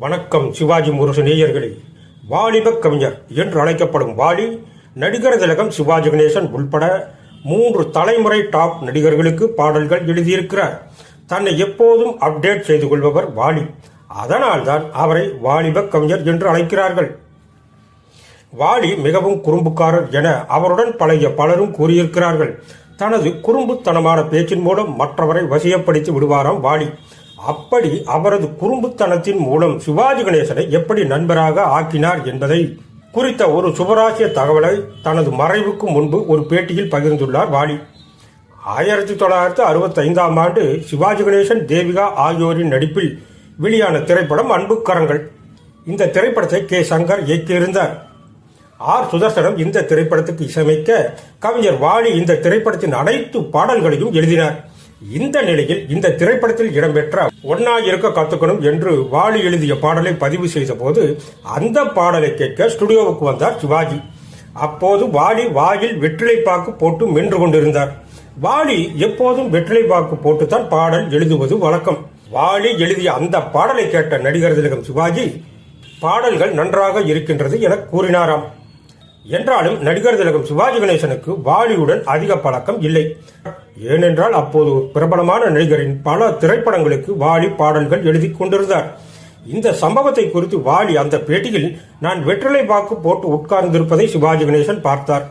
வணக்கம் சிவாஜி முரசு நேயர்களே. வாலிப கவிஞர் என்று அழைக்கப்படும் வாலி நடிகர் திலகம் சிவாஜி கணேசன் உள்பட மூன்று தலைமுறை டாப் நடிகர்களுக்கு பாடல்கள் எழுதியிருக்கிறார். தன்னை எப்போதும் அப்டேட் செய்து கொள்பவர் வாலி. அதனால்தான் அவரை வாலிப கவிஞர் என்று அழைக்கிறார்கள். வாலி மிகவும் குறும்புக்காரர் என அவருடன் பழைய பலரும் கூறியிருக்கிறார்கள். தனது குறும்புத்தனமான பேச்சின் மூலம் மற்றவரை வசியப்படுத்தி விடுவாராம் வாலி. அப்படி அவரது குறும்புத்தனத்தின் மூலம் சிவாஜி கணேசனை எப்படி நண்பராக ஆக்கினார் என்பதை குறித்த ஒரு சுபராசிய தகவலை தனது மறைவுக்கு முன்பு ஒரு பேட்டியில் பகிர்ந்துள்ளார் வாலி. ஆயிரத்தி தொள்ளாயிரத்தி அறுபத்தி ஐந்தாம் ஆண்டு சிவாஜி கணேசன் தேவிகா ஆகியோரின் நடிப்பில் வெளியான திரைப்படம் அன்புக்கரங்கள் இந்த திரைப்படத்தை கே. சங்கர் இயக்கியிருந்தார். ஆர். சுதர்சனம் இந்த திரைப்படத்துக்கு இசையமைக்க கவிஞர் வாலி இந்த திரைப்படத்தின் அனைத்து பாடல்களையும் எழுதினார். இந்த நிலையில் இந்த திரைப்படத்தில் இடம்பெற்ற ஒன்னா இருக்க கத்துக்கணும் என்று வாலி எழுதிய பாடலை பதிவு செய்த போது அந்த பாடலை கேட்க ஸ்டுடியோவுக்கு வந்தார் சிவாஜி. அப்போது வாலி வாயில் வெற்றிலை பாக்கு போட்டு மென்று கொண்டிருந்தார். வாலி எப்போதும் வெற்றிலை பாக்கு போட்டுத்தான் பாடல் எழுதுவது வழக்கம். வாலி எழுதிய அந்த பாடலை கேட்ட நடிகர் திலகம் சிவாஜி பாடல்கள் நன்றாக இருக்கின்றது என கூறினாராம். என்றாலும் நடிகர் திலகம் சிவாஜி கணேசனுக்கு வாலியுடன் அதிக பழக்கம் இல்லை. ஏனென்றால் அப்போது பிரபலமான நடிகரின் பல திரைப்படங்களுக்கு வாலி பாடல்கள் எழுதி கொண்டிருந்தார். இந்த சம்பவத்தை குறித்து வாலி அந்த பேட்டியில் நான் வெற்றிலை பாக்கு போட்டு உட்கார்ந்திருப்பதை சிவாஜி கணேசன் பார்த்தார்.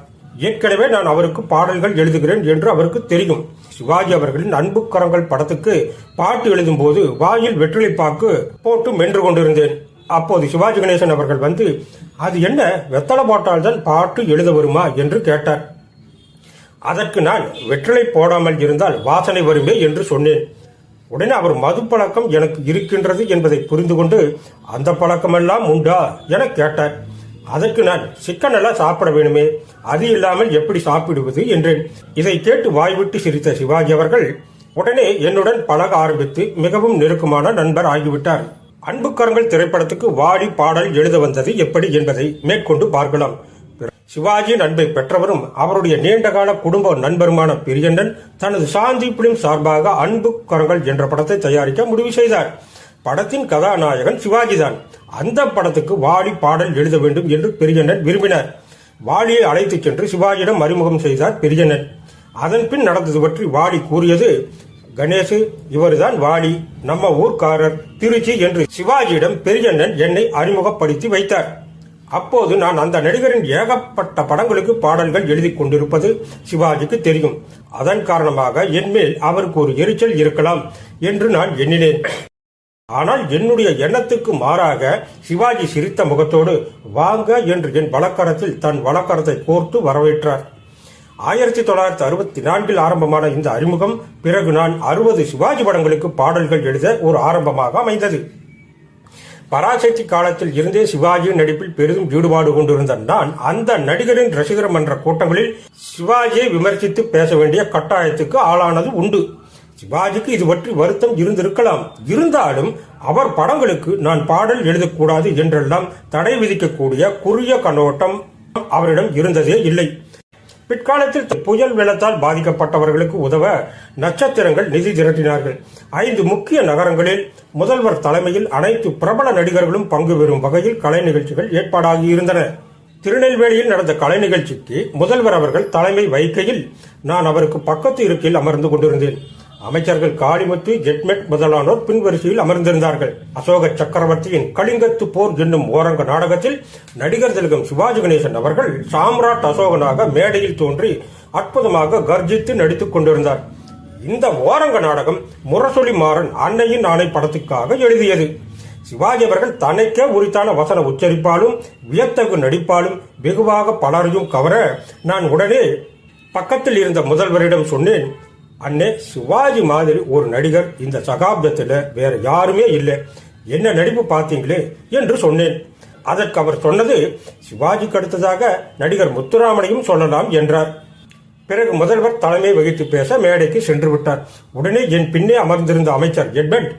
ஏற்கனவே நான் அவருக்கு பாடல்கள் எழுதுகிறேன் என்று அவருக்கு தெரியும். சிவாஜி அவர்களின் அன்புக்கரங்கள் படத்துக்கு பாட்டு எழுதும் போது வாயில் வெற்றிலை பாக்கு போட்டு மென்று கொண்டிருந்தேன். அப்போது சிவாஜி கணேசன் அவர்கள் வந்து அது என்ன? வெத்தலை போட்டால்தான் பாட்டு எழுத வருமா? என்று கேட்டார். அதற்கு நான் வெற்றிலை போடாமல் இருந்தால் வாசனை வருமே? என்று சொன்னேன். உடனே அவர் மது பழக்கம் எனக்கு இருக்கின்றது என்பதை புரிந்து கொண்டு அந்த பழக்கமெல்லாம் உண்டா? என கேட்டார். அதற்கு நான் சிக்கன் எல்லாம் சாப்பிட வேணுமே? அது இல்லாமல் எப்படி சாப்பிடுவது? என்றேன். இதை கேட்டு வாய்விட்டு சிரித்த சிவாஜி அவர்கள் உடனே என்னுடன் பழக ஆரம்பித்து மிகவும் நெருக்கமான நண்பர் ஆகிவிட்டார். அன்புக்கரங்கள் திரைப்படத்துக்கு வாடி பாடல் எழுத வந்தது எப்படி என்பதை மேற்கொண்டு பார்க்கலாம். சிவாஜியின் அன்பை பெற்றவரும் அவருடைய நீண்டகால குடும்ப நண்பருமான பிரியண்ணன் தனது சாந்தி பிலிம் சார்பாக அன்பு கரங்கள் என்ற படத்தை தயாரிக்க முடிவு செய்தார். படத்தின் கதாநாயகன் சிவாஜிதான். அந்த படத்துக்கு வாலி பாடல் எழுத வேண்டும் என்று பெரியண்ணன் விரும்பினார். வாலியை அழைத்துச் சென்று சிவாஜியிடம் அறிமுகம் செய்தார் பெரியண்ணன். அதன் பின் நடந்தது பற்றி வாலி கூறியது கணேசு இவர்தான் வாலி. நம்ம ஊர்க்காரர் திருச்சி என்று சிவாஜியிடம் பெரியண்ணன் என்னை அறிமுகப்படுத்தி வைத்தார். அப்போது நான் அந்த நடிகரின் ஏகப்பட்ட படங்களுக்கு பாடல்கள் எழுதி கொண்டிருப்பது சிவாஜிக்கு தெரியும். அதன் காரணமாக என்மேல் அவருக்கு ஒரு எரிச்சல் இருக்கலாம் என்று நான் எண்ணினேன். ஆனால் என்னுடைய எண்ணத்துக்கு மாறாக சிவாஜி சிரித்த முகத்தோடு வாங்க என்று என் வழக்கரத்தில் தன் வழக்கரத்தை கோர்த்து வரவேற்றார். ஆயிரத்தி தொள்ளாயிரத்தி அறுபத்தி நான்கில் ஆரம்பமான இந்த அறிமுகம் பிறகு நான் அறுபது சிவாஜி படங்களுக்கு பாடல்கள் எழுத ஒரு ஆரம்பமாக அமைந்தது. பராசக்தி காலத்தில் இருந்தே சிவாஜியின் நடிப்பில் பெரிதும் ஈடுபாடு கொண்டிருந்த நான் அந்த நடிகரின் ரசிகர் மன்ற கூட்டங்களில் சிவாஜியை விமர்சித்து பேச வேண்டிய கட்டாயத்துக்கு ஆளானது உண்டு. சிவாஜிக்கு இது பற்றி வருத்தம் இருந்திருக்கலாம். இருந்தாலும் அவர் படங்களுக்கு நான் பாடல் எழுதக்கூடாது என்றெல்லாம் தடை விதிக்கக்கூடிய குறுகிய கண்ணோட்டம் அவரிடம் இருந்ததே இல்லை. பிற்காலத்தில் புயல் வெள்ளத்தால் பாதிக்கப்பட்டவர்களுக்கு உதவ நட்சத்திரங்கள் நிதி திரட்டினார்கள். ஐந்து முக்கிய நகரங்களில் முதல்வர் தலைமையில் அனைத்து பிரபல நடிகர்களும் பங்கு பெறும் வகையில் கலை நிகழ்ச்சிகள் ஏற்பாடாகியிருந்தன திருநெல்வேலியில் நடந்த கலை நிகழ்ச்சிக்கு முதல்வர் அவர்கள் தலைமை வைக்கையில் நான் அவருக்கு பக்கத்து இருக்கையில் அமர்ந்து கொண்டிருந்தேன். அமைச்சர்கள் காளிமுத்து ஜெட்மெட் முதலானோர் பின்வரிசையில் அமர்ந்திருந்தார்கள். அசோக சக்கரவர்த்தியின் கலிங்கத்து போர் என்னும் ஓரங்க நாடகத்தில் நடிகர் திலகம் சிவாஜி கணேசன் அவர்கள் சாம்ராட் அசோகனாக மேடையில் தோன்றி அற்புதமாக கர்ஜித்து நடித்துக் கொண்டிருந்தார். இந்த ஓரங்க நாடகம் முரசொலி மாறன் அன்னையின் ஆணை படத்துக்காக எழுதியது. சிவாஜி அவர்கள் தனக்கே உரித்தான வசன உச்சரிப்பாலும் வியத்தகு நடிப்பாலும் வெகுவாக பலரையும் கவர நான் உடனே பக்கத்தில் இருந்த முதல்வரிடம் சொன்னேன் அண்ணே சிவாஜி மாதிரி ஒரு நடிகர் இந்த சகாப்தத்தில் வேற யாருமே இல்லை. என்ன நடிப்பு பார்த்தீங்களே என்று சொன்னேன். அதற்கு அவர் சொன்னது சிவாஜிக்கு அடுத்ததாக நடிகர் முத்துராமனையும் சொல்லலாம் என்றார். பிறகு முதல்வர் தலைமை வகித்து பேச மேடைக்கு சென்று விட்டார். உடனே என் பின்னே அமர்ந்திருந்த அமைச்சர் எட்வர்ட்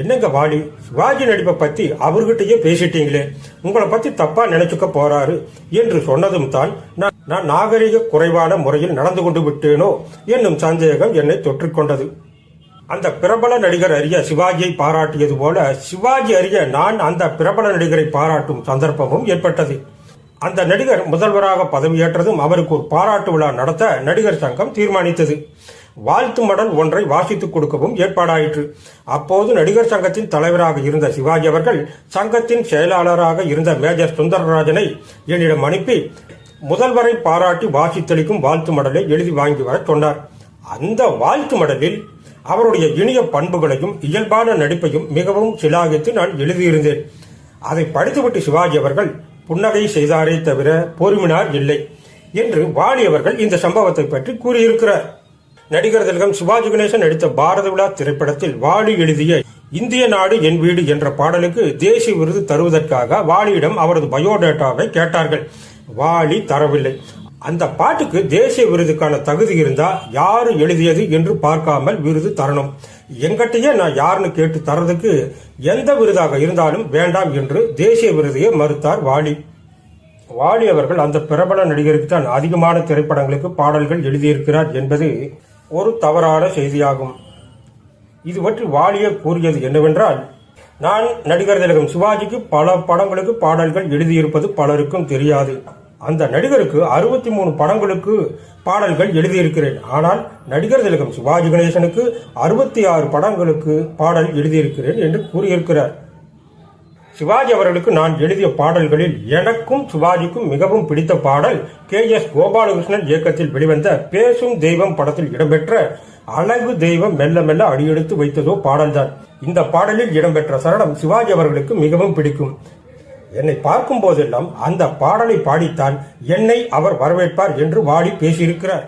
என்னங்க வாலி சிவாஜி நடிப்பை பத்தி அவர்கிட்டயே பேசிட்டீங்களே. உங்களை பத்தி தப்பா நினைச்சுக்க போறாரு என்று சொன்னதும் தான் நான் நான் நாகரிக குறைவான முறையில் நடந்து கொண்டு விட்டேனோ என்னும் சந்தேகம் என்னை தொற்றிக்கொண்டது. அந்த பிரபல நடிகர் அறிய சிவாஜியை பாராட்டியது போல சிவாஜி அறிய நான் அந்த பிரபல நடிகரை பாராட்டும் சந்தர்ப்பமும் ஏற்பட்டது. அந்த நடிகர் முதல்வராக பதவியேற்றதும் அவருக்கு ஒரு பாராட்டு விழா நடத்த நடிகர் சங்கம் தீர்மானித்தது. வாழ்த்து மடல் ஒன்றை வாசித்துக் கொடுக்கவும் ஏற்பாடாயிற்று. அப்போது நடிகர் சங்கத்தின் தலைவராக இருந்த சிவாஜி அவர்கள் சங்கத்தின் செயலாளராக இருந்த மேஜர் சுந்தரராஜனை என்னிடம் அனுப்பி முதல்வரை பாராட்டி வாசித்தளிக்கும் வாழ்த்து மடலை எழுதி வாங்கி வர சொன்னார் அந்த வாழ்த்து மடலில் அவருடைய இனிய பண்புகளையும் இயல்பான நடிப்பையும் மிகவும் சிலாகித்து நான் எழுதியிருந்தேன். அதை படித்துவிட்டு சிவாஜி அவர்கள் புன்னகை செய்தாரே தவிர பொறுமினார் இல்லை என்று வாலி அவர்கள் இந்த சம்பவத்தை பற்றி கூறியிருக்கிறார். நடிகர் திலகம் சிவாஜி கணேசன் நடித்த பாரத விழா திரைப்படத்தில் வாலி எழுதிய இந்திய நாடு என் வீடு என்ற பாடலுக்கு தேசிய விருது தருவதற்காக வாலியிடம் அவரது பயோடேட்டாவை கேட்டார்கள். வாலி தரவில்லை. அந்த பாட்டுக்கு தேசிய விருதுக்கான தகுதி இருந்தா யாரு எழுதியது என்று பார்க்காமல் விருது தரணும். எங்கிட்டயே நான் யாருன்னு கேட்டு தரதுக்கு எந்த விருதாக இருந்தாலும் வேண்டாம் என்று தேசிய விருதையே மறுத்தார் வாலி வாலி அவர்கள் அந்த பிரபல நடிகருக்கு தான் அதிகமான திரைப்படங்களுக்கு பாடல்கள் எழுதியிருக்கிறார் என்பது ஒரு தவறான செய்தியாகும். இது பற்றி வாலியே கூறியது என்னவென்றால் நான் நடிகர் திலகம் சிவாஜிக்கு பல படங்களுக்கு பாடல்கள் எழுதியிருப்பது பலருக்கும் தெரியாது. அந்த நடிகருக்கு அறுபத்தி மூணு படங்களுக்கு பாடல்கள் எழுதியிருக்கிறேன். ஆனால் நடிகர் திலகம் சிவாஜி கணேசனுக்கு அறுபத்தி ஆறு படங்களுக்கு பாடல் எழுதியிருக்கிறேன் என்று கூறியிருக்கிறார். சிவாஜி அவர்களுக்கு நான் எழுதிய பாடல்களில் எனக்கும் சிவாஜிக்கும் மிகவும் பிடித்த பாடல் கே எஸ் கோபாலகிருஷ்ணன் இயக்கத்தில் வெளிவந்த பேசும் தெய்வம் படத்தில் இடம்பெற்ற அழகு தெய்வம் மெல்ல மெல்ல அடியெடுத்து வைத்ததோ பாடல்தான். இந்த பாடலில் இடம்பெற்ற சரணம் சிவாஜி அவர்களுக்கு மிகவும் பிடிக்கும். என்னை பார்க்கும் போதெல்லாம் அந்த பாடலை பாடித்தான் என்னை அவர் வரவேற்பார் என்று வாடி பேசியிருக்கிறார்.